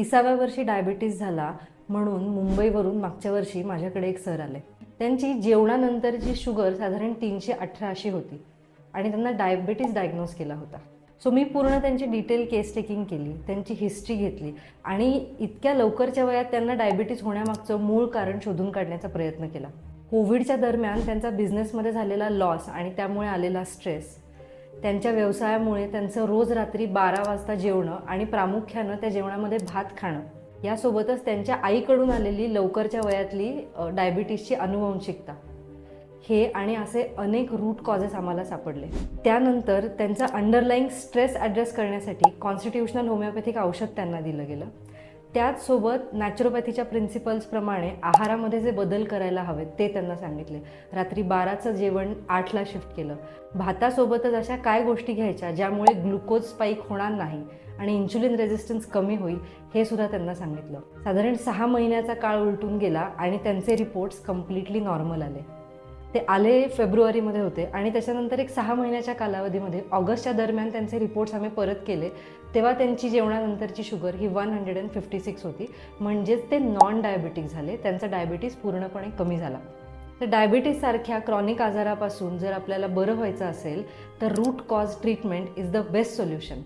तिसाव्या वर्षी डायबिटीस झाला म्हणून मुंबईवरून मागच्या वर्षी माझ्याकडे एक सर आले. त्यांची जेवणानंतरची शुगर साधारण तीनशे अठरा अशी होती आणि त्यांना डायबिटीस डायग्नोज केला होता. सो मी पूर्ण त्यांची डिटेल केस टेकिंग केली त्यांची हिस्ट्री घेतली आणि इतक्या लवकरच्या वयात त्यांना डायबिटीस होण्यामागचं मूळ कारण शोधून काढण्याचा प्रयत्न केला. कोविडच्या दरम्यान त्यांचा बिझनेसमध्ये झालेला लॉस आणि त्यामुळे आलेला स्ट्रेस त्यांच्या व्यवसायामुळे त्यांचं रोज रात्री बारा वाजता जेवणं आणि प्रामुख्यानं त्या जेवणामध्ये भात खाणं यासोबतच त्यांच्या आईकडून आलेली लवकरच्या वयातली डायबिटीसची अनुवंशिकता. हे आणि असे अनेक रूट कॉजेस आम्हाला सापडले. त्यानंतर त्यांचा अंडरलाईंग स्ट्रेस ॲड्रेस करण्यासाठी कॉन्स्टिट्युशनल होमिओपॅथिक औषध त्यांना दिलं गेलं. त्याचसोबत नॅचरोपॅथीच्या प्रिन्सिपल्सप्रमाणे आहारामध्ये जे बदल करायला हवेत ते त्यांना सांगितले. रात्री बाराचं जेवण आठला शिफ्ट केलं. भातासोबतच अशा काय गोष्टी घ्यायच्या ज्यामुळे ग्लुकोज स्पाईक होणार नाही आणि इन्सुलिन रेझिस्टन्स कमी होईल हे सुद्धा त्यांना सांगितलं. साधारण सहा महिन्याचा काळ उलटून गेला आणि त्यांचे रिपोर्ट्स कम्प्लिटली नॉर्मल आले. ते आले फेब्रुवारीमध्ये होते आणि त्याच्यानंतर एक सहा महिन्याच्या कालावधीमध्ये ऑगस्टच्या दरम्यान त्यांचे रिपोर्ट्स आम्ही परत केले. तेव्हा त्यांची जेवणानंतरची sugar he one hundred and fifty six होती. म्हणजेच ते नॉन डायबिटिक झाले. त्यांचा डायबिटीस पूर्णपणे कमी झाला. तर डायबिटीससारख्या क्रॉनिक आजारापासून जर आपल्याला बरं व्हायचं असेल तर root cause treatment is the best solution